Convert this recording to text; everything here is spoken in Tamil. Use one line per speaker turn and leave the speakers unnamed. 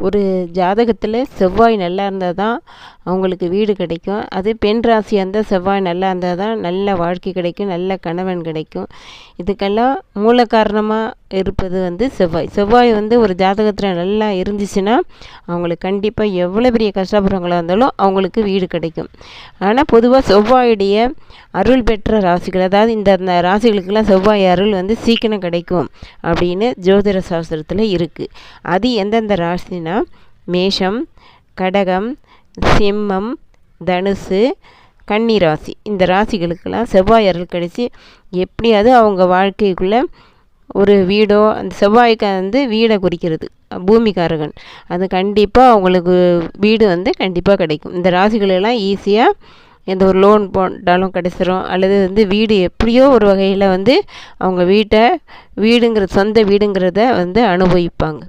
ஒரு ஜாதகத்தில் செவ்வாய் நல்லா இருந்தால் தான் அவங்களுக்கு வீடு கிடைக்கும். அது பெண் ராசியாக இருந்தால் செவ்வாய் நல்லா இருந்தால் தான் நல்ல வாழ்க்கை கிடைக்கும் நல்ல கணவன் கிடைக்கும். இதுக்கெல்லாம் மூல காரணமாக இருப்பது வந்து செவ்வாய். செவ்வாய் வந்து ஒரு ஜாதகத்தில் நல்லா இருந்துச்சுன்னா அவங்களுக்கு கண்டிப்பாக எவ்வளோ பெரிய கஷ்டப்படுறவங்களாக இருந்தாலும் அவங்களுக்கு வீடு கிடைக்கும். ஆனால் பொதுவாக செவ்வாயுடைய அருள் பெற்ற ராசிகள் அதாவது இந்த ராசிகளுக்கெல்லாம் செவ்வாய் அருள் வந்து சீக்கிரம் கிடைக்கும் அப்படின்னு ஜோதிட சாஸ்திரத்தில் இருக்குது அது எந்தெந்த ராசினா மேஷம் கடகம் சிம்மம் தனுசு கன்னி ராசி. இந்த ராசிகளுக்கெல்லாம் செவ்வாய் அருள் கிடைச்சி எப்படியாவது அவங்க வாழ்க்கைக்குள்ளே ஒரு வீடோ அந்த செவ்வாய்க்கு வந்து வீடை குறிக்கிறது பூமிகாரகன் அது கண்டிப்பாக அவங்களுக்கு வீடு வந்து கண்டிப்பாக கிடைக்கும். இந்த ராசிகளெல்லாம் ஈஸியாக எந்த ஒரு லோன் போட்டாலும் கிடைச்சிரும். அல்லது வந்து வீடு எப்படியோ ஒரு வகையில் வந்து அவங்க வீட்டை வீடுங்கிற சொந்த வீடுங்கிறத வந்து அனுபவிப்பாங்க.